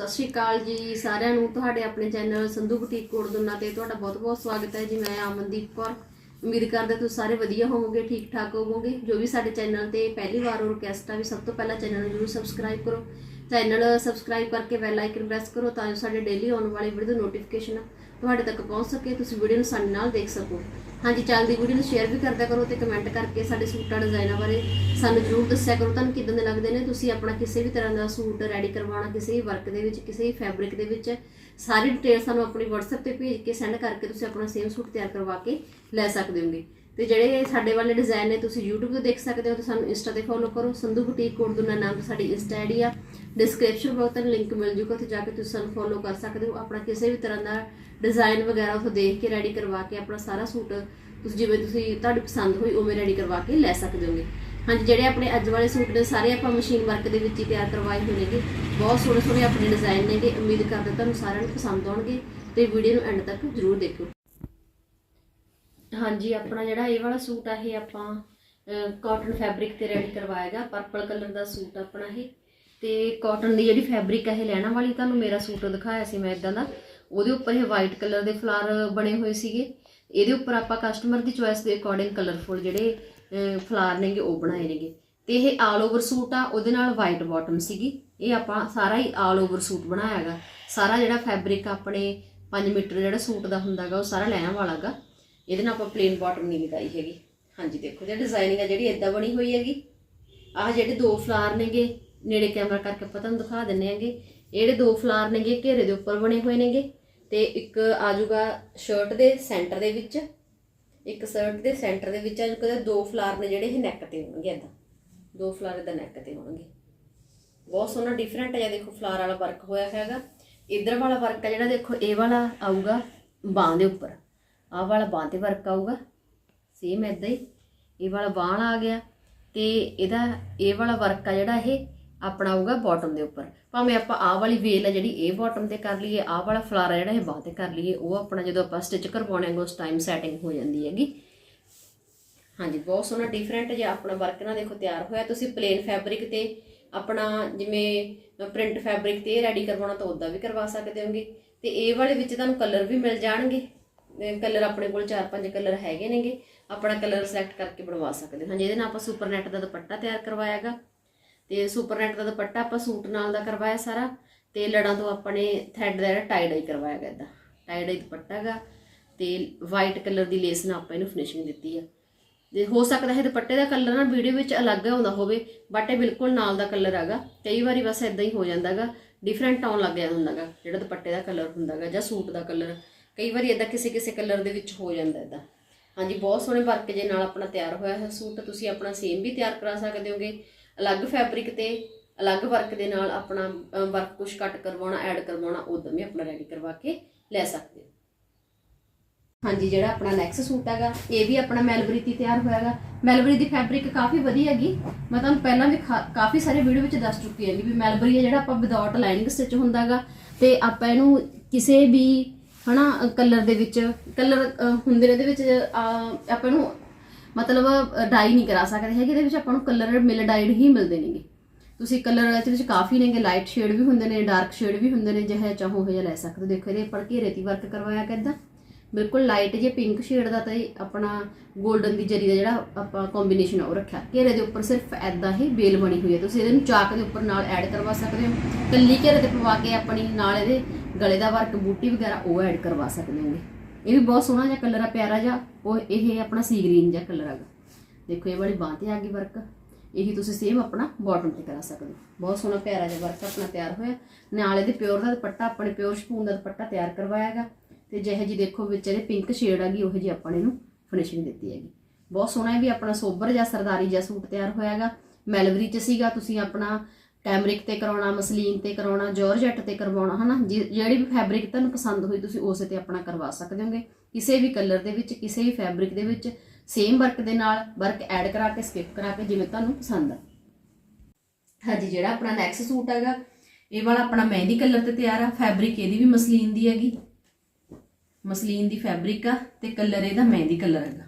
ਸਤਿ ਸ਼੍ਰੀ ਅਕਾਲ ਜੀ ਸਾਰਿਆਂ ਨੂੰ। ਤੁਹਾਡੇ ਆਪਣੇ ਚੈਨਲ ਸੰਧੂ ਬੁਟੀਕ ਕੋੜਦੁਨਾ ਤੇ ਤੁਹਾਡਾ ਬਹੁਤ-ਬਹੁਤ ਸਵਾਗਤ ਹੈ ਜੀ। ਮੈਂ ਅਮਨਦੀਪ ਕੌਰ। ਉਮੀਦ ਕਰਦੇ ਤੁਸੀਂ ਸਾਰੇ ਵਧੀਆ ਹੋਵੋਗੇ, ਠੀਕ ਠਾਕ ਹੋਵੋਗੇ। ਜੋ ਵੀ ਸਾਡੇ ਚੈਨਲ ਤੇ ਪਹਿਲੀ ਵਾਰ ਰਿਕਵੈਸਟ ਆ, ਵੀ ਸਭ ਤੋਂ ਪਹਿਲਾਂ ਚੈਨਲ ਨੂੰ ਜਰੂਰ ਸਬਸਕ੍ਰਾਈਬ ਕਰੋ। ਚੈਨਲ ਸਬਸਕ੍ਰਾਈਬ ਕਰਕੇ ਬੈਲ ਆਈਕਨ ਪ੍ਰੈਸ ਕਰੋ ਤਾਂ ਜੋ ਸਾਡੇ ਡੇਲੀ ਆਉਣ ਵਾਲੀ ਵੀਡੀਓ ਦੀ ਨੋਟੀਫਿਕੇਸ਼ਨ ਤੁਹਾਡੇ ਤੱਕ ਪਹੁੰਚ ਸਕੇ, ਤੁਸੀਂ ਵੀਡੀਓ ਨੂੰ ਸਾਡੇ ਨਾਲ ਦੇਖ ਸਕੋ। ਹਾਂਜੀ ਚੱਲਦੀ ਵੀਡੀਓ ਨੂੰ ਸ਼ੇਅਰ ਵੀ ਕਰਦਾ ਕਰੋ ਤੇ ਕਮੈਂਟ ਕਰਕੇ ਸਾਡੇ ਸੂਟਾਂ ਡਿਜ਼ਾਈਨਾਂ ਬਾਰੇ ਸਾਨੂੰ ਜਰੂਰ ਦੱਸਿਆ ਕਰੋ। ਤੁਹਾਨੂੰ ਕਿਦਾਂ ਦੇ ਲੱਗਦੇ ਨੇ? ਤੁਸੀਂ ਆਪਣਾ ਕਿਸੇ ਵੀ ਤਰ੍ਹਾਂ ਦਾ ਸੂਟ ਰੈਡੀ ਕਰਵਾਉਣਾ, ਕਿਸੇ ਵੀ ਵਰਕ ਦੇ ਵਿੱਚ, ਕਿਸੇ ਵੀ ਫੈਬਰਿਕ ਦੇ ਵਿੱਚ, ਸਾਰੀ ਡਿਟੇਲ ਸਾਨੂੰ ਆਪਣੀ WhatsApp ਤੇ ਭੇਜ ਕੇ ਸੈਂਡ ਕਰਕੇ ਤੁਸੀਂ ਆਪਣਾ ਸੇਮ ਸੂਟ ਤਿਆਰ ਕਰਵਾ ਕੇ ਲੈ ਸਕਦੇ ਹੋਗੇ। ਤੇ ਜਿਹੜੇ ਸਾਡੇ ਵਾਲੇ ਡਿਜ਼ਾਈਨ ਨੇ ਤੁਸੀਂ YouTube ਤੇ ਦੇਖ ਸਕਦੇ ਹੋ ਤੇ ਸਾਨੂੰ Insta ਤੇ ਫੋਲੋ ਕਰੋ। ਸੰਧੂ ਬੁਟੀਕ ਕੋਡ ਦੁਨਾ ਨਾਮ ਤੋਂ ਸਾਡੀ Insta ਆਈਡੀ ਆ। ਡਿਸਕ੍ਰਿਪਸ਼ਨ ਬਾਕਸ ਤੇ ਲਿੰਕ ਮਿਲ ਜੂਗਾ, ਉੱਥੇ ਜਾ ਕੇ ਤੁਸੀਂ ਸਾਨੂੰ ਫੋਲੋ ਕਰ ਸਕਦੇ ਹੋ। ਆਪਣਾ ਕਿਸੇ ਵੀ ਤਰ੍ਹਾਂ ਦਾ ਡਿਜ਼ਾਈਨ ਵਗੈਰਾ ਉੱਥੇ ਦੇਖ ਕੇ ਰੈਡੀ ਕਰਵਾ ਕੇ ਆਪਣਾ ਸਾਰਾ ਸੂਟ ਤੁਸੀਂ ਜਿਵੇਂ ਤੁਸੀਂ ਤੁਹਾਡੀ ਪਸੰਦ ਹੋਈ, ਉਵੇਂ ਰੈਡੀ ਕਰਵਾ ਕੇ ਲੈ ਸਕਦੇ ਹੋਗੇ। ਹਾਂਜੀ, ਜਿਹੜੇ ਆਪਣੇ ਅੱਜ ਵਾਲੇ ਸੂਟ ਨੇ, ਸਾਰੇ ਆਪਾਂ ਮਸ਼ੀਨ ਵਰਕ ਦੇ ਵਿੱਚ ਹੀ ਤਿਆਰ ਕਰਵਾਏ ਹੋਏ ਨੇਗੇ। ਬਹੁਤ ਸੋਹਣੇ ਸੋਹਣੇ ਆਪਣੇ ਡਿਜ਼ਾਈਨ ਨੇਗੇ। ਉਮੀਦ ਕਰਦੇ ਤੁਹਾਨੂੰ ਸਾਰਿਆਂ ਨੂੰ ਪਸੰਦ ਆਉਣਗੇ ਤੇ ਵੀਡੀਓ ਨੂੰ ਐਂਡ ਤੱਕ ਜ਼ਰੂਰ ਦੇਖਿਓ। ਹਾਂਜੀ, ਆਪਣਾ ਜਿਹੜਾ ਇਹ ਵਾਲਾ ਸੂਟ ਆ, ਇਹ ਆਪਾਂ ਕਾਟਨ ਫੈਬਰਿਕ ਤੇ ਰੈਡੀ ਕਰਵਾਇਆਗਾ ਪਰਪਲ ਕਲਰ ਦਾ ਸੂਟ ਆਪਣਾ ਇਹ। ਤੇ ਕਾਟਨ ਦੀ ਜਿਹੜੀ ਫੈਬਰਿਕ ਹੈ ਇਹ ਲੈਣਾ ਵਾਲੀ, ਤੁਹਾਨੂੰ ਮੇਰਾ ਸੂਟ ਦਿਖਾਇਆ ਸੀ ਮੈਂ ਇਦਾਂ ਦਾ। ਉਹਦੇ ਉੱਪਰ ਇਹ ਵਾਈਟ ਕਲਰ ਦੇ ਫਲਾਰ ਬਣੇ ਹੋਏ ਸੀਗੇ। ਇਹਦੇ ਉੱਪਰ ਆਪਾਂ ਕਸਟਮਰ ਦੀ ਚੁਆਇਸ ਦੇ ਅਕੋਰਡਿੰਗ ਕਲਰਫੁਲ ਜਿਹੜੇ ਫਲਾਰ ਨੇਗੇ, ਉਹ ਬਣਾਏ ਨੇਗੇ। ਤੇ ਇਹ ਆਲ ਓਵਰ ਸੂਟ ਆ, ਉਹਦੇ ਨਾਲ ਵਾਈਟ ਬਾਟਮ ਸੀਗੀ। ਇਹ ਆਪਾਂ ਸਾਰਾ ਹੀ ਆਲ ਓਵਰ ਸੂਟ ਬਣਾਇਆਗਾ ਸਾਰਾ ਜਿਹੜਾ ਫੈਬਰਿਕ ਆਪਣੇ 5 ਮੀਟਰ ਜਿਹੜਾ ਸੂਟ ਦਾ ਹੁੰਦਾਗਾ, ਉਹ ਸਾਰਾ ਲੈਣਾ ਵਾਲਾਗਾ। ਇਹਦੇ ਨਾਲ ਆਪਾਂ ਪਲੇਨ ਬਾਟਮ ਨਹੀਂ ਲਗਾਈ ਹੈਗੀ। ਹਾਂਜੀ, ਦੇਖੋ ਜੇ ਡਿਜ਼ਾਈਨਿੰਗ ਆ, ਜਿਹੜੀ ਇਦਾਂ ਬਣੀ ਹੋਈ ਹੈਗੀ, ਆਹ ਜਿਹੜੇ ਦੋ ਫਲਾਰ ਨੇਗੇ, ਨੇੜੇ ਕੈਮਰਾ ਕਰਕੇ ਆਪਾਂ ਤੁਹਾਨੂੰ ਦਿਖਾ ਦਿੰਨੇ ਆਂਗੇ ਇਹ ਜਿਹੜੇ ਦੋ ਫਲਾਰ ਨੇਗੇ, ਘੇਰੇ ਦੇ ਉੱਪਰ ਬਣੇ ਹੋਏ ਨੇਗੇ ਤੇ ਇੱਕ ਆਜੂਗਾ ਸ਼ਰਟ ਦੇ ਸੈਂਟਰ ਦੇ ਵਿੱਚ, ਇੱਕ ਸ਼ਰਟ ਦੇ ਸੈਂਟਰ ਦੇ ਵਿੱਚ ਆਜੂਗਾ ਤੇ ਦੋ ਫਲਾਰ ਨੇ ਜਿਹੜੇ ਇਹ ਨੈਕ ਤੇ ਹੋਣਗੇ ਇਦਾਂ ਦੋ ਫਲਾਰ ਇਦਾਂ ਨੈਕ ਤੇ ਹੋਣਗੇ। ਬਹੁਤ ਸੋਹਣਾ ਡਿਫਰੈਂਟ ਹੈ ਦੇਖੋ ਫਲਾਰ ਵਾਲਾ ਵਰਕ ਹੋਇਆ ਹੈਗਾ। ਇਧਰ ਵਾਲਾ ਵਰਕ ਹੈ ਜਿਹੜਾ ਦੇਖੋ, ਇਹ ਵਾਲਾ ਆਊਗਾ ਬਾਹ ਦੇ ਉੱਪਰ। ਆਹ ਵਾਲਾ ਬਾਹ ਤੇ ਵਰਕ ਆਊਗਾ। ਸੇਮ ਇਦਾਂ ਹੀ। ਇਹ ਵਾਲਾ ਬਾਹ ਆ ਗਿਆ ਤੇ ਇਹਦਾ ਇਹ ਵਾਲਾ ਵਰਕ ਆ ਜਿਹੜਾ ਇਹ, ਆਪਣਾ ਆਊਗਾ ਬਾਟਮ ਦੇ ਉੱਪਰ। ਭਾਵੇਂ ਆਪਾਂ ਆਹ ਵਾਲੀ ਵੇਲ ਆ ਜਿਹੜੀ ਇਹ ਬਾਟਮ ਤੇ ਕਰ ਲਈਏ, ਆਹ ਵਾਲਾ ਫਲਾਰਾ ਜਿਹੜਾ ਇਹ ਬਾਹ ਤੇ ਕਰ ਲਈਏ, ਉਹ ਆਪਣਾ ਜਦੋਂ ਆਪਾਂ ਸਟਿਚ ਕਰਵਾਉਣੇ ਹੈ ਉਸ ਟਾਈਮ ਸੈਟਿੰਗ ਹੋ ਜਾਂਦੀ ਹੈਗੀ। ਹਾਂਜੀ, ਬਹੁਤ ਸੋਹਣਾ ਡਿਫਰੈਂਟ ਜਿਹਾ ਆਪਣਾ ਵਰਕ ਨਾਲ ਦੇਖੋ ਤਿਆਰ ਹੋਇਆ। ਤੁਸੀਂ ਪਲੇਨ ਫੈਬਰਿਕ ਤੇ ਆਪਣਾ ਜਿਵੇਂ ਪ੍ਰਿੰਟ ਫੈਬਰਿਕ ਤੇ ਰੈਡੀ ਕਰਵਾਉਣਾ ਤਾਂ ਉਦਾਂ ਵੀ ਕਰਵਾ ਸਕਦੇ ਹੋਗੇ। ਤੇ ਇਹ ਵਾਲੇ ਵਿੱਚ ਤੁਹਾਨੂੰ ਕਲਰ ਵੀ ਮਿਲ ਜਾਣਗੇ। ਕਲਰ ਆਪਣੇ ਕੋਲ 4-5 ਕਲਰ ਹੈਗੇ ਨੇਗੇ, ਆਪਣਾ ਕਲਰ ਸਿਲੈਕਟ ਕਰਕੇ ਬਣਵਾ ਸਕਦੇ ਹਾਂ। ਜਿਹਦੇ ਨਾਲ ਆਪਾਂ ਸੁਪਰ ਨੈਟ ਦਾ ਦੁਪੱਟਾ ਤਿਆਰ ਕਰਵਾਇਆਗਾ। ਤੇ ਸੁਪਰ ਨੈਟ ਦਾ ਦੁਪੱਟਾ ਆਪਾਂ ਸੂਟ ਨਾਲ ਦਾ ਕਰਵਾਇਆ ਸਾਰਾ, ਤੇ ਲੜਾਂ ਤੋਂ ਆਪਣੇ ਥ੍ਰੈਡ ਦਾ ਜਿਹੜਾ ਟਾਈ ਡਾਈ ਕਰਵਾਇਆ ਗਿਆ ਇਦਾਂ ਟਾਈ ਡਾਈ ਦੁਪੱਟਾਗਾ ਤੇ ਵਾਈਟ ਕਲਰ ਦੀ ਲੇਸ ਨਾਲ ਆਪਾਂ ਇਹਨੂੰ ਫਿਨਿਸ਼ਿੰਗ ਦਿੱਤੀ ਆ। ਜੇ ਹੋ ਸਕਦਾ ਹੈ ਦੁਪੱਟੇ ਦਾ ਕਲਰ ਨਾ ਵੀਡੀਓ ਵਿੱਚ ਅਲੱਗ ਆਉਂਦਾ ਹੋਵੇ ਬਟ ਇਹ ਬਿਲਕੁਲ ਨਾਲ ਦਾ ਕਲਰ ਹੈਗਾ ਕਈ ਵਾਰੀ ਬਸ ਇਦਾਂ ਹੀ ਹੋ ਜਾਂਦਾਗਾ ਡਿਫਰੈਂਟ ਆਉਣ ਲੱਗ ਜਾਂਦਾ ਹੁੰਦਾਗਾ, ਜਿਹੜਾ ਦੁਪੱਟੇ ਦਾ ਕਲਰ ਹੁੰਦਾਗਾ ਜਾਂ ਸੂਟ ਦਾ ਕਲਰ ਕਈ ਵਾਰੀ ਇਦਾਂ ਕਿਸੇ ਕਿਸੇ ਕਲਰ ਦੇ ਵਿੱਚ ਹੋ ਜਾਂਦਾ ਇਦਾਂ ਹਾਂਜੀ, ਬਹੁਤ ਸੋਹਣੇ ਵਰਕ ਜੇ ਨਾਲ ਆਪਣਾ ਤਿਆਰ ਹੋਇਆ ਹੈ ਸੂਟ, ਤੁਸੀਂ ਆਪਣਾ ਸੇਮ ਵੀ ਤਿਆਰ ਕਰਾ ਸਕਦੇ ਹੋਗੇ। ਅਲੱਗ ਫੈਬਰਿਕ ਤੇ, ਅਲੱਗ ਵਰਕ ਦੇ ਨਾਲ ਆਪਣਾ ਵਰਕ ਕੁਝ ਕੱਟ ਕਰਵਾਉਣਾ ਐਡ ਕਰਵਾਉਣਾ ਉਦੋਂ ਵੀ ਆਪਣਾ ਰੈਡੀ ਕਰਵਾ ਕੇ ਲੈ ਸਕਦੇ ਹੋ। ਹਾਂਜੀ, ਜਿਹੜਾ ਆਪਣਾ ਨੈਕਸਟ ਸੂਟ ਹੈਗਾ, ਇਹ ਵੀ ਆਪਣਾ ਮੈਲਬਰੀ 'ਤੇ ਤਿਆਰ ਹੋਇਆਗਾ ਮੈਲਬਰੀ ਦੀ ਫੈਬਰਿਕ ਕਾਫੀ ਵਧੀਆ ਹੈਗੀ। ਮੈਂ ਤੁਹਾਨੂੰ ਪਹਿਲਾਂ ਵੀ ਖਾ- ਕਾਫੀ ਸਾਰੇ ਵੀਡੀਓ ਵਿੱਚ ਦੱਸ ਚੁੱਕੀ ਹੈਗੀ ਵੀ ਮੈਲਬਰੀ ਹੈ ਜਿਹੜਾ ਆਪਾਂ ਵਿਦਆਊਟ ਲਾਈਨਿੰਗ ਸਟਿਚ ਹੁੰਦਾਗਾ ਤੇ ਆਪਾਂ ਇਹਨੂੰ ਕਿਸੇ ਵੀ ਹਨਾ, ਕਲਰ ਦੇ ਵਿੱਚ, ਕਲਰ ਹੁੰਦੇ ਨੇ ਇਹਦੇ ਵਿੱਚ ਆਪਾਂ ਇਹਨੂੰ ਮਤਲਬ ਡਾਈ ਨਹੀਂ ਕਰਾ ਸਕਦੇ ਹੈਗੇ, ਇਹਦੇ ਵਿੱਚ ਆਪਾਂ ਨੂੰ ਕਲਰ ਮਿਲ ਡਾਈਡ ਹੀ ਮਿਲਦੇ ਨੇਗੇ। ਤੁਸੀਂ ਕਲਰ ਇਹਦੇ ਵਿੱਚ ਕਾਫੀ ਨੇਗੇ ਲਾਈਟ ਸ਼ੇਡ ਵੀ ਹੁੰਦੇ ਨੇ ਡਾਰਕ ਸ਼ੇਡ ਵੀ ਹੁੰਦੇ ਨੇ, ਜਿਹੇ ਚਾਹੋ ਉਹ ਜਿਹਾ ਲੈ ਸਕਦੇ ਹੋ। ਦੇਖੋ, ਇਹਦੇ ਉੱਪਰ ਘੇਰੇ ਦੀ ਵਰਕ ਕਰਵਾਇਆ ਕਿੱਦਾਂ ਬਿਲਕੁਲ ਲਾਈਟ ਜੇ ਪਿੰਕ ਸ਼ੇਡ ਦਾ ਤੇ ਆਪਣਾ 골ਡਨ ਦੀ ਜਰੀ ਦਾ ਜਿਹੜਾ ਆਪਾਂ ਕੰਬੀਨੇਸ਼ਨ ਉਹ ਰੱਖਿਆ। ਘੇਰੇ ਦੇ ਉੱਪਰ ਸਿਰਫ ਐਦਾਂ ਹੀ ਬੇਲ ਬਣੀ ਹੋਈ ਹੈ। ਤੁਸੀਂ ਇਹਦੇ ਨੂੰ ਚਾਕ ਦੇ ਉੱਪਰ ਨਾਲ ਐਡ ਕਰਵਾ ਸਕਦੇ ਹੋ। ਕੱਲੀ ਘੇਰੇ ਤੇ ਪਵਾ ਕੇ ਆਪਣੀ ਨਾਲ ਇਹਦੇ ਗਲੇ ਦਾ ਵਰਕ ਬੂਟੀ ਵਗੈਰਾ ਉਹ ਐਡ ਕਰਵਾ ਸਕਦੇ ਹੋਗੇ। ਇਹ ਵੀ ਬਹੁਤ ਸੋਹਣਾ ਜਿਹਾ ਕਲਰ ਆ, ਪਿਆਰਾ ਜਿਹਾ। ਉਹ ਇਹ ਆਪਣਾ ਸੀ ਗ੍ਰੀਨ ਜਿਹਾ ਕਲਰ ਹੈਗਾ। ਦੇਖੋ, ਇਹ ਵਾਲੀ ਬਾਂਹ ਤੇ ਆ ਗਈ ਵਰਕ ਇਹੀ ਤੁਸੀਂ ਸੇਮ ਆਪਣਾ ਬਾਟਮ ਤੇ ਕਰਾ ਸਕਦੇ ਹੋ। ਬਹੁਤ ਸੋਹਣਾ ਪਿਆਰਾ ਜਿਹਾ ਵਰਕ ਆਪਣਾ ਤਿਆਰ ਹੋਇਆ। ਨਾਲ ਇਹਦੇ ਪਿਓਰ ਦਾ ਦੁਪੱਟਾ, ਆਪਣੇ ਪਿਓਰ ਸ਼ਪੂਨ ਦਾ ਦੁਪੱਟਾ ਤਿਆਰ ਕਰਵਾਇਆ ਹੈਗਾ। ਤੇ ਜਿਹੇ ਜੀ ਦੇਖੋ ਵਿੱਚ ਇਹਦੇ ਪਿੰਕ ਸ਼ੇਡ ਹੈਗੀ ਉਹ ਜੀ ਆਪਾਂ ਨੇ ਇਹਨੂੰ ਫਿਨਿਸ਼ਿੰਗ ਦਿੱਤੀ ਹੈਗੀ। ਬਹੁਤ ਸੋਹਣਾ ਇਹ ਵੀ ਆਪਣਾ ਸੋਬਰ ਜਾਂ ਸਰਦਾਰੀ ਜਿਹਾ ਸੂਟ ਤਿਆਰ ਹੋਇਆ ਹੈਗਾ। ਮੈਲਵਰੀ ਚ ਸੀਗਾ, ਤੁਸੀਂ ਆਪਣਾ ਕੈਮਰਿਕ ਤੇ ਕਰਾਉਣਾ, ਮਸਲੀਨ ਤੇ ਕਰਾਉਣਾ ਜਾਰਜਟ ਤੇ ਕਰਵਾਉਣਾ, ਹਨਾ? ਜਿ- ਜਿਹੜੀ ਵੀ ਫੈਬਰਿਕ ਤੁਹਾਨੂੰ ਪਸੰਦ ਹੋਈ, ਤੁਸੀਂ ਉਸੇ ਤੇ ਆਪਣਾ ਕਰਵਾ ਸਕਦੇ ਹੋਗੇ। ਕਿਸੇ ਵੀ ਕਲਰ ਦੇ ਵਿੱਚ, ਕਿਸੇ ਵੀ ਫੈਬਰਿਕ ਦੇ ਵਿੱਚ ਸੇਮ ਵਰਕ ਦੇ ਨਾਲ ਵਰਕ ਐਡ ਕਰਾ ਕੇ ਸਕਿਪ ਕਰਾ ਕੇ, ਜਿਵੇਂ ਤੁਹਾਨੂੰ ਪਸੰਦ ਆ। ਹਾਂਜੀ, ਜਿਹੜਾ ਆਪਣਾ ਨੈਕਸਟ ਸੂਟ ਹੈਗਾ, ਇਹ ਵਾਲਾ ਆਪਣਾ ਮਹਿੰਦੀ ਕਲਰ ਤੇ ਤਿਆਰ ਆ। ਫੈਬਰਿਕ ਇਹਦੀ ਵੀ ਮਸਲੀਨ ਦੀ ਹੈਗੀ। ਮਸਲੀਨ ਦੀ ਫੈਬਰਿਕ ਆ ਤੇ ਕਲਰ ਇਹਦਾ ਮਹਿੰਦੀ ਕਲਰ ਹੈਗਾ।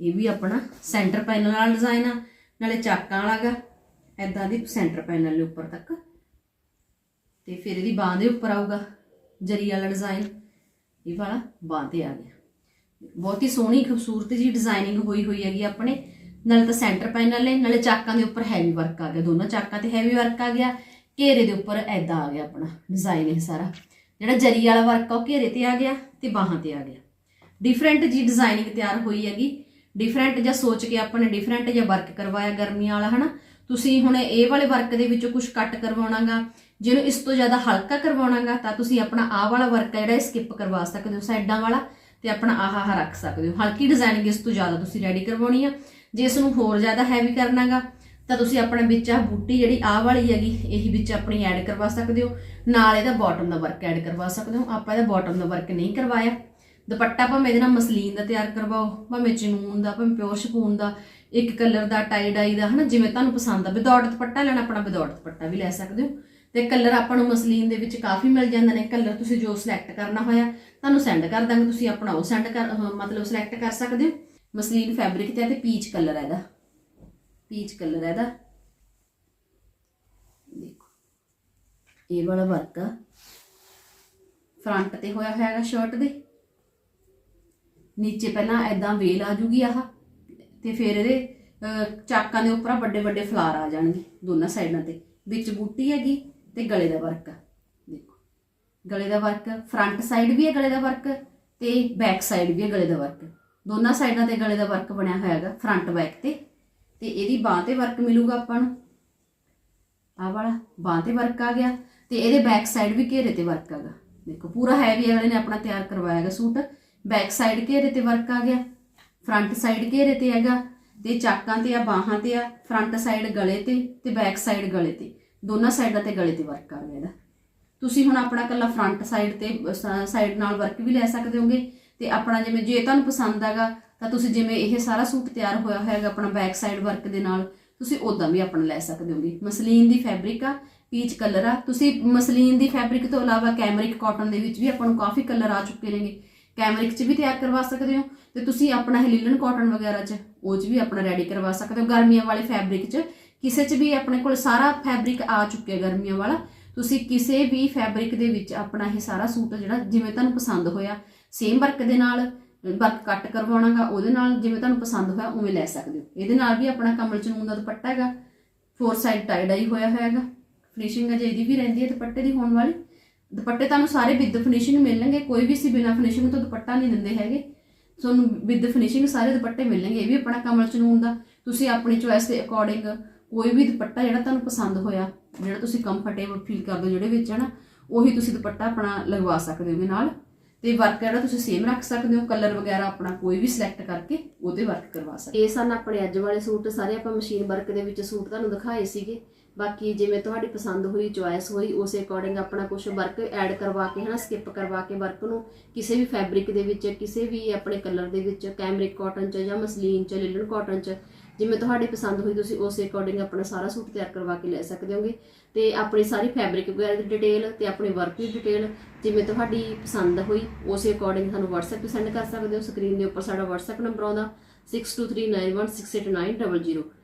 ਇਹ ਵੀ ਆਪਣਾ ਸੈਂਟਰ ਪੈਨਲ ਵਾਲਾ ਡਿਜ਼ਾਈਨ ਆ, ਨਾਲੇ ਚਾਕਾਂ ਵਾਲਾ ਗਾ ਐਦਾਂ ਦੀ ਸੈਂਟਰ ਪੈਨਲ ਦੇ ਉੱਪਰ ਤੱਕ। ਤੇ ਫਿਰ ਇਹਦੀ ਬਾਹ ਦੇ ਉੱਪਰ ਆਊਗਾ, ਜਰੀ ਵਾਲਾ ਡਿਜ਼ਾਈਨ ਇਹ ਵਾਲਾ ਬਾਹ ਤੇ ਆ ਗਿਆ। ਬਹੁਤ ਹੀ ਸੋਹਣੀ, ਖੂਬਸੂਰਤ ਜੀ ਡਿਜ਼ਾਈਨਿੰਗ ਹੋਈ ਹੋਈ ਹੈਗੀ ਆਪਣੇ। ਨਾਲੇ ਤਾਂ ਸੈਂਟਰ ਪੈਨਲ ਨੇ ਨਾਲੇ ਚਾਕਾਂ ਦੇ ਉੱਪਰ ਹੈਵੀ ਵਰਕ ਆ ਗਿਆ। ਦੋਨੋਂ ਚਾਕਾਂ ਤੇ ਹੈਵੀ ਵਰਕ ਆ ਗਿਆ। ਘੇਰੇ ਦੇ ਉੱਪਰ ਐਦਾਂ ਆ ਗਿਆ ਆਪਣਾ ਡਿਜ਼ਾਈਨ ਇਹ ਸਾਰਾ। ਜਿਹੜਾ ਜਰੀ ਵਾਲਾ ਵਰਕ ਆ, ਉਹ ਘੇਰੇ ਤੇ ਆ ਗਿਆ ਤੇ ਬਾਹਾਂ ਤੇ ਆ ਗਿਆ। ਡਿਫਰੈਂਟ ਜੀ ਡਿਜ਼ਾਈਨਿੰਗ ਤਿਆਰ ਹੋਈ ਹੈਗੀ। ਡਿਫਰੈਂਟ ਜਾਂ ਸੋਚ ਕੇ ਆਪਾਂ ਨੇ ਡਿਫਰੈਂਟ ਜਿਹਾ ਵਰਕ ਕਰਵਾਇਆ ਗਰਮੀਆਂ ਵਾਲਾ, ਹਨਾ? ਤੁਸੀਂ ਹੁਣ ਇਹ ਵਾਲੇ ਵਰਕ ਦੇ ਵਿੱਚੋਂ ਕੁਝ ਕੱਟ ਕਰਵਾਉਣਾਗਾ, ਜਿਹਨੂੰ ਇਸ ਤੋਂ ਜ਼ਿਆਦਾ ਹਲਕਾ ਕਰਵਾਉਣਾਗਾ, ਤਾਂ ਤੁਸੀਂ ਆਪਣਾ ਆਹ ਵਾਲਾ ਵਰਕ ਹੈ ਜਿਹੜਾ ਸਕਿਪ ਕਰਵਾ ਸਕਦੇ ਹੋ, ਸਾਈਡਾਂ ਵਾਲਾ, ਤੇ ਆਪਣਾ ਆਹ ਆਹ ਰੱਖ ਸਕਦੇ ਹੋ। ਹਲਕੀ ਡਿਜ਼ਾਈਨਿੰਗ ਇਸ ਤੋਂ ਜ਼ਿਆਦਾ ਤੁਸੀਂ ਰੈਡੀ ਕਰਵਾਉਣੀ ਆ। ਜੇ ਇਸ ਨੂੰ ਹੋਰ ਜ਼ਿਆਦਾ ਹੈਵੀ ਕਰਨਾਗਾ, ਤਾਂ ਤੁਸੀਂ ਆਪਣੇ ਵਿੱਚ ਆ ਬੂਟੀ ਜਿਹੜੀ ਆਹ ਵਾਲੀ ਹੈਗੀ, ਇਹੀ ਵਿੱਚ ਆਪਣੀ ਐਡ ਕਰਵਾ ਸਕਦੇ ਹੋ। ਨਾਲ ਇਹਦਾ ਬਾਟਮ ਦਾ ਵਰਕ ਐਡ ਕਰਵਾ ਸਕਦੇ ਹੋ। ਆਪਾਂ ਇਹਦਾ ਬਾਟਮ ਦਾ ਵਰਕ ਨਹੀਂ ਕਰਵਾਇਆ। ਦੁਪੱਟਾ ਭਾਵੇਂ ਇਹਦੇ ਨਾਲ ਮਸਲੀਨ ਦਾ ਤਿਆਰ ਕਰਵਾਓ, ਭਾਵੇਂ ਚਨੂਨ ਦਾ, ਭਾਵੇਂ ਪਿਓਰ ਸ਼ਪੂਨ ਦਾ ਇੱਕ ਕਲਰ ਦਾ ਟਾਈ ਡਾਈ ਦਾ, ਹਨਾ, ਜਿਵੇਂ ਤੁਹਾਨੂੰ ਪਸੰਦ ਆ ਵਿਦਆਊਟ ਦੁਪੱਟਾ ਲੈਣਾ, ਆਪਣਾ ਵਿਦਆਊਟ ਦੁਪੱਟਾ ਵੀ ਲੈ ਸਕਦੇ ਹੋ। ਤੇ ਕਲਰ ਆਪਾਂ ਨੂੰ ਮਸਲੀਨ ਦੇ ਵਿੱਚ ਕਾਫੀ ਮਿਲ ਜਾਂਦੇ ਨੇ। ਕਲਰ ਤੁਸੀਂ ਜੋ ਸਿਲੈਕਟ ਕਰਨਾ ਹੋਇਆ, ਤੁਹਾਨੂੰ ਸੈਂਡ ਕਰ ਦਾਂਗੇ, ਤੁਸੀਂ ਆਪਣਾ ਉਹ ਸੈਂਡ ਕਰ ਮਤਲਬ ਸਿਲੈਕਟ ਕਰ ਸਕਦੇ ਹੋ। ਮਸਲੀਨ ਫੈਬਰਿਕ ਤੇ ਤੇ ਪੀਚ ਕਲਰ ਹੈ ਇਹਦਾ। ਪੀਚ ਕਲਰ ਹੈ ਇਹਦਾ। ਦੇਖੋ, ਇਹ ਵਾਲਾ ਵਰਕ ਆ। ਫਰੰਟ ਤੇ ਹੋਇਆ ਹੋਇਆ ਸ਼ਰਟ ਦੇ। ਨੀਚੇ ਪਹਿਲਾਂ ਐਦਾਂ ਵੇਲ ਆ ਜੂਗੀ ਆਹ। ਤੇ ਫਿਰ ਇਹਦੇ ਚਾਕਾਂ ਦੇ ਉੱਪਰ ਵੱਡੇ ਵੱਡੇ ਫਲਾਰ ਆ ਜਾਣਗੇ ਦੋਨਾਂ ਸਾਈਡਾਂ ਤੇ। ਵਿੱਚ ਬੂਟੀ ਹੈਗੀ ਤੇ ਗਲੇ ਦਾ ਵਰਕ ਆ। ਦੇਖੋ, ਗਲੇ ਦਾ ਵਰਕ, ਫਰੰਟ ਸਾਈਡ ਵੀ ਹੈ ਗਲੇ ਦਾ ਵਰਕ ਤੇ ਬੈਕ ਸਾਈਡ ਵੀ ਹੈ ਗਲੇ ਦਾ ਵਰਕ। ਦੋਨਾਂ ਸਾਈਡਾਂ ਤੇ ਗਲੇ ਦਾ ਵਰਕ ਬਣਿਆ ਹੋਇਆ ਹੈਗਾ, ਫਰੰਟ ਬੈਕ ਤੇ। ਤੇ ਇਹਦੀ ਬਾਹ ਤੇ ਵਰਕ ਮਿਲੂਗਾ ਆਪਾਂ ਨੂੰ। ਆਹ ਵਾਲਾ, ਬਾਹ ਤੇ ਵਰਕ ਆ ਗਿਆ ਤੇ ਇਹਦੇ ਬੈਕ ਸਾਈਡ ਵੀ ਘੇਰੇ ਤੇ ਵਰਕ ਆਗਾ ਦੇਖੋ, ਪੂਰਾ ਹੈਵੀ ਅਗਲੇ ਨੇ ਆਪਣਾ ਤਿਆਰ ਕਰਵਾਇਆ ਹੈਗਾ ਸੂਟ। ਬੈਕ ਸਾਈਡ ਘੇਰੇ ਤੇ ਵਰਕ ਆ ਗਿਆ। ਫਰੰਟ ਸਾਈਡ ਘੇਰੇ ਤੇ ਹੈਗਾ ਤੇ ਚਾਕਾਂ ਤੇ ਆ, ਬਾਹਾਂ ਤੇ ਆ ਫਰੰਟ ਸਾਈਡ ਗਲੇ ਤੇ ਤੇ ਬੈਕ ਸਾਈਡ ਗਲੇ ਤੇ। ਦੋਨਾਂ ਸਾਈਡਾਂ ਤੇ ਗਲੇ ਤੇ ਵਰਕ ਆ ਗਿਆ ਇਹਦਾ। ਤੁਸੀਂ ਹੁਣ ਆਪਣਾ ਕੱਲਾ ਫਰੰਟ ਸਾਈਡ ਤੇ ਸਾਈਡ ਨਾਲ ਵਰਕ ਵੀ ਲੈ ਸਕਦੇ ਹੋਗੇ ਤੇ ਆਪਣਾ ਜਿਵੇਂ, ਜੇ ਤੁਹਾਨੂੰ ਪਸੰਦ ਆਗਾ ਤਾਂ ਤੁਸੀਂ ਜਿਵੇਂ ਇਹ ਸਾਰਾ ਸੂਟ ਤਿਆਰ ਹੋਇਆ ਹੋਇਆਗਾ ਆਪਣਾ ਬੈਕ ਸਾਈਡ ਵਰਕ ਦੇ ਨਾਲ, ਤੁਸੀਂ ਉਦਾਂ ਵੀ ਆਪਣਾ ਲੈ ਸਕਦੇ ਹੋਗੇ। ਮਸਲੀਨ ਦੀ ਫੈਬਰਿਕ ਆ ਪੀਚ ਕਲਰ ਆ। ਤੁਸੀਂ ਮਸਲੀਨ ਦੀ ਫੈਬਰਿਕ ਤੋਂ ਇਲਾਵਾ ਕੈਮਰਿਕ ਕਾਟਨ ਦੇ ਵਿੱਚ ਵੀ ਆਪਾਂ ਨੂੰ ਕਾਫੀ ਕਲਰ ਆ ਚੁੱਕੇ ਨੇਗੇ। ਕੈਮਰਿਕ 'ਚ ਵੀ ਤਿਆਰ ਕਰਵਾ ਸਕਦੇ ਹੋ ਤੇ ਤੁਸੀਂ ਆਪਣਾ ਇਹ ਲਿਲਨ ਕਾਟਨ ਵਗੈਰਾ 'ਚ ਉਹ 'ਚ ਵੀ ਆਪਣਾ ਰੈਡੀ ਕਰਵਾ ਸਕਦੇ ਹੋ। ਗਰਮੀਆਂ ਵਾਲੇ ਫੈਬਰਿਕ 'ਚ ਕਿਸੇ 'ਚ ਵੀ ਆਪਣੇ ਕੋਲ ਸਾਰਾ ਫੈਬਰਿਕ ਆ ਚੁੱਕਿਆ ਗਰਮੀਆਂ ਵਾਲਾ। ਤੁਸੀਂ ਕਿਸੇ ਵੀ ਫੈਬਰਿਕ ਦੇ ਵਿੱਚ ਆਪਣਾ ਇਹ ਸਾਰਾ ਸੂਟ ਜਿਹੜਾ ਜਿਵੇਂ ਤੁਹਾਨੂੰ ਪਸੰਦ ਹੋਇਆ ਸੇਮ ਵਰਕ ਦੇ ਨਾਲ ਵਰਕ ਕੱਟ ਕਰਵਾਉਣਾਗਾ, ਉਹਦੇ ਨਾਲ ਜਿਵੇਂ ਤੁਹਾਨੂੰ ਪਸੰਦ ਹੋਇਆ, ਉਵੇਂ ਲੈ ਸਕਦੇ ਹੋ। ਇਹਦੇ ਨਾਲ ਵੀ ਆਪਣਾ ਕਮਲ ਚਨੂਨ ਦਾ ਦੁਪੱਟਾ ਹੈਗਾ ਫੋਰ ਸਾਈਡ ਟਾਈ ਡਾਈ ਹੋਇਆ ਹੋਇਆ ਫਿਨਿਸ਼ਿੰਗ ਅਜੇ ਇਹਦੀ ਵੀ ਰਹਿੰਦੀ ਹੈ ਦੁਪੱਟੇ ਦੀ ਹੋਣ ਵਾਲੀ। ਦੁਪੱਟੇ ਤੁਹਾਨੂੰ ਸਾਰੇ ਵਿਦ ਫਿਨਿਸ਼ਿੰਗ ਮਿਲਣਗੇ, ਕੋਈ ਵੀ ਸੀ ਬਿਨਾ ਫਿਨਿਸ਼ਿੰਗ ਤੋਂ ਦੁਪੱਟਾ ਨਹੀਂ ਦਿੰਦੇ ਹੈਗੇ। ਤੁਹਾਨੂੰ ਵਿਦ ਫਿਨਿਸ਼ਿੰਗ ਸਾਰੇ ਦੁਪੱਟੇ ਮਿਲਣਗੇ, ਇਹ ਵੀ ਆਪਣਾ ਕਮਲ ਚਨੂਨ ਦਾ। ਤੁਸੀਂ ਆਪਣੀ ਚੁਆਇਸ ਦੇ ਅਕੋਰਡਿੰਗ ਕੋਈ ਵੀ ਦੁਪੱਟਾ ਜਿਹੜਾ ਤੁਹਾਨੂੰ ਪਸੰਦ ਹੋਇਆ, ਜਿਹੜਾ ਤੁਸੀਂ ਕੰਫਰਟੇਬਲ ਫੀਲ ਕਰਦੇ ਹੋ ਜਿਹੜੇ ਵਿੱਚ ਹੈ ਨਾ ਉਹੀ ਤੁਸੀਂ ਦੁਪੱਟਾ ਆਪਣਾ ਲਗਵਾ ਸਕਦੇ ਹੋ ਹੋਗੇ ਨਾਲ। ਤੇ ਵਰਕ ਜਿਹੜਾ ਤੁਸੀਂ ਸੇਮ ਰੱਖ ਸਕਦੇ ਹੋ ਕਲਰ ਵਗੈਰਾ ਆਪਣਾ ਕੋਈ ਵੀ ਸਿਲੈਕਟ ਕਰਕੇ ਉਹਦੇ ਵਰਕ ਕਰਵਾ ਸਕਦੇ ਇਹ ਸਨ ਆਪਣੇ ਅੱਜ ਵਾਲੇ ਸੂਟ, ਸਾਰੇ ਆਪਾਂ ਮਸ਼ੀਨ ਵਰਕ ਦੇ ਵਿੱਚ ਸੂਟ ਤੁਹਾਨੂੰ ਦਿਖਾਏ ਸੀਗੇ। ਬਾਕੀ ਜਿਵੇਂ ਤੁਹਾਡੀ ਪਸੰਦ ਹੋਈ ਚੁਆਇਸ ਹੋਈ, ਉਸੇ ਅਕੋਰਡਿੰਗ ਆਪਣਾ ਕੁਝ ਵਰਕ ਐਡ ਕਰਵਾ ਕੇ, ਹਨਾ ਸਕਿਪ ਕਰਵਾ ਕੇ ਵਰਕ ਨੂੰ, ਕਿਸੇ ਵੀ ਫੈਬਰਿਕ ਦੇ ਵਿੱਚ, ਕਿਸੇ ਵੀ ਆਪਣੇ ਕਲਰ ਦੇ ਵਿੱਚ ਕੈਮਰਿਕ ਕਾਟਨ ਚ ਜਾਂ ਮਸਲੀਨ ਚ ਲਿਲਨ ਕਾਟਨ ਚ ਜਿਵੇਂ ਤੁਹਾਡੀ ਪਸੰਦ ਹੋਈ, ਤੁਸੀਂ ਉਸੇ ਅਕੋਰਡਿੰਗ ਆਪਣਾ ਸਾਰਾ ਸੂਟ ਤਿਆਰ ਕਰਵਾ ਕੇ ਲੈ ਸਕਦੇ ਹੋਗੇ। ਤੇ ਆਪਣੀ ਸਾਰੀ ਫੈਬਰਿਕ ਵਗੈਰਾ ਦੀ ਡਿਟੇਲ ਤੇ ਆਪਣੀ ਵਰਕ ਦੀ ਡਿਟੇਲ ਜਿਵੇਂ ਤੁਹਾਡੀ ਪਸੰਦ ਹੋਈ, ਉਸੇ ਅਕੋਰਡਿੰਗ ਸਾਨੂੰ WhatsApp ਤੇ ਸੈਂਡ ਕਰ ਸਕਦੇ ਹੋ। ਸਕਰੀਨ ਦੇ ਉੱਪਰ ਸਾਡਾ WhatsApp ਨੰਬਰ ਆਉਂਦਾ 6239168900